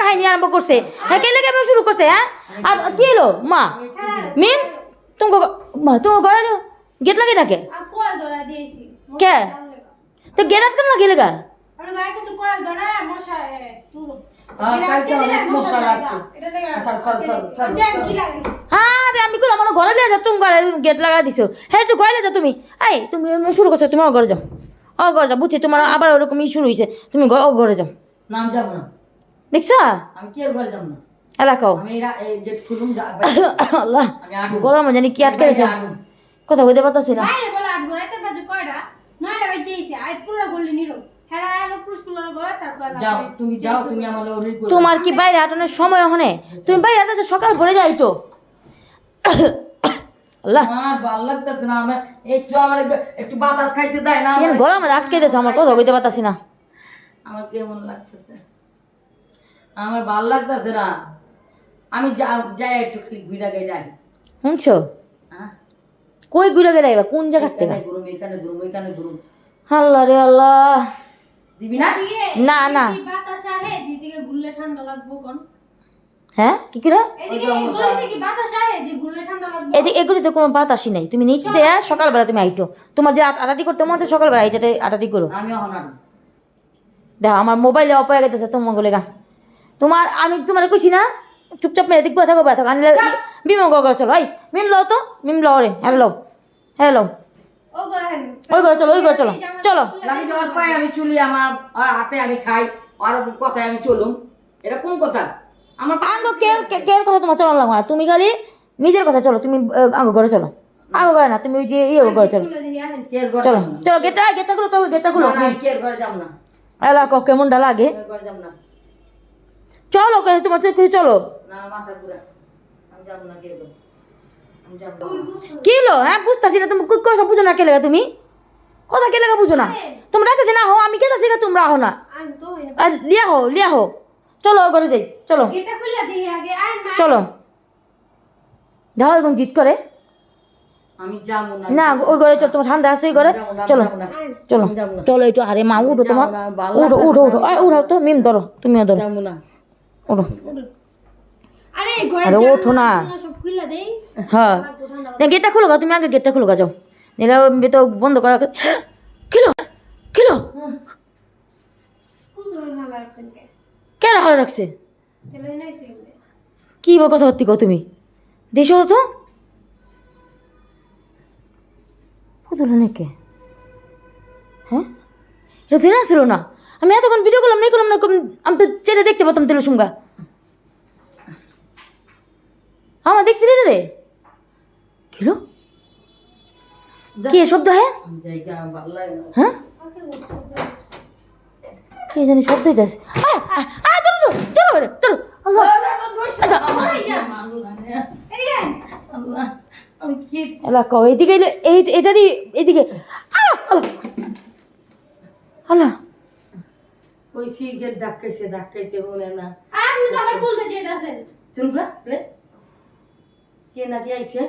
কাহিনী আরম্ভ করছে। হ্যাঁ কে লেগে শুরু করছে হ্যাঁ? আর কি এলো মা মিম তুমি মা তুমি ঘরে গেট লাগে নাকি কে? তো গেট আটকানো না গেলে গা আমি হ্যাঁ, আচ্ছা, হ্যাঁ রে আমার ঘরে লিয়ে যা তুমি ঘরে গেট লাগা দিছো। হ্যাঁ একটু ঘরে যা তুমি। এই তুমি শুরু করছ তুমি ও ঘরে যাও। ও ঘরে যাও বুঝছি তোমার আবার ওরকমই শুরু হয়েছে তুমি ও ঘরে যাও। নাম যাব না। দেখছ আমি কি আর ঘরে যাব না? এলাকাও আমি রা- এই গেট খুলুম যা- আল্লাহ গরম জানি কি আটকে গেছে? কথা বলতে পারতাছি না। তোমার কি বাইরে হাঁটানোর সময় ওখানে তুমি বাইরে হাঁটাচ্ছ সকাল ভরে যাই তো। আল্লাহ। আমার ভালো লাগতেছে না আমার একটু আমার একটু- একটু বাতাস খাইতে দেয় না আমার- গরম আটকে দিয়েছে আমার কথা বলতে পারতাছি না। আমার কেমন লাগতেছে? আমার ভালো লাগতেছে না। আমি যা- যাই একটু খালি ঘুরা গাই যাই শুনছো? হ্যাঁ? কই ঘুরে গেলে এবার কোন জায়গার থেকে? ঘুরুম এখানে ঘুরুম এখানে ঘুরুম। আল্লাহ রে আল্লাহ। দিবি না? না, না। বাতাস আহে যেদিকে ঘুরলে ঠান্ডা লাগবো কোন। হ্যাঁ? কি করে এদিকে এগুলিতে কোনো বাতাসই নাই। তুমি নিচে যে সকালবেলা তুমি আইটো। তোমার যে আট- আটাটি করতে মন চায় সকালবেলা আইটাতে আটাটি করো। আমি দেখো আমার মোবাইলে অপ হয়ে গেছে তোমারগুলো গা। তোমার আমি তোমার কইছি না চুপচাপ মেরে দেখব থাকো থাকো আনলে বিমা গো চলো এই মিম লও তো মিম লও রে হ্যাঁ লও হ্যাঁ লও। ওই ঘরে চলো ওই ঘরে চলো চলো। আমি যখন পাই আমি চুলি আমার আর হাতে আমি খাই আর কথায় আমি চলুম। এটা কোন কথা? আমার আঙ্গ কে কে- কের কথা তোমার চলো লাগবে না? তুমি খালি নিজের কথা চলো তুমি আঙ্গ ঘরে চলো। আঙ্গ ঘরে না তুমি ওই যে ইয়ে ঘরে চলো। চলো। চলো গেটটা গেটটা খুলো তো না এলাকা কেমনটা লাগে। ঘরে যাব না? চলো কে তোমার চোখে চলো। না মাথা ঘুরা। আমি যাব না কের ঘরে আমি যাব না। কি হলো? হ্যাঁ বুঝতেছি না তুমি কথা বুঝো না কে লেগে তুমি? কথা কে লেগে বুঝো না? তোমরা ডাকতেছি না হো আমি কেটেছি তোমরা হো না। আমি তো হইন আর লিয়া হো লিয়া হো চলো ওই ঘরে যাই চলো। চলো। দেখো এরকম জিত করে। না। না ওই ঘরে চলো তোমার ঠান্ডা আছে ওই ঘরে। চলো যাব না। আহেন চলো। চলো একটু আরে মা উঠো তোমার। উঠো উঠো উঠো। উঠো তো মিম ধরো তুমিও ধরো। আরে ঘরে ওঠো না। হ্যাঁ। না গেটটা খুলো গা তুমি আগে গেটটা খুলো গা যাও। নিলে তো বন্ধ করা কিলো কিলো কেন ভালো রাখছে কি বা কথাবার্তি কো তুমি? দেশ তো। পুতুল নাকি? হ্যাঁ? এটা দিন আসছিল না? আমি এতক্ষণ ভিডিও করলাম নাই করলাম না আমি তো চেলে দেখতে পাতাম তেল সুঙ্গা আমার দেখছি রে? রে কিলো কি শব্দ হ্যাঁ? হ্যাঁ? কে জানি শব্দ হইতেছে এলাকা এইদিকে এলে- এইদিকে আল্লাহ। ওই সিগারেট ধাক্কাইছে ধাক্কাইছে মনে না। আপনি তো আবার খুলতে চাইতেছেন না। রে কে নাকি আইছে?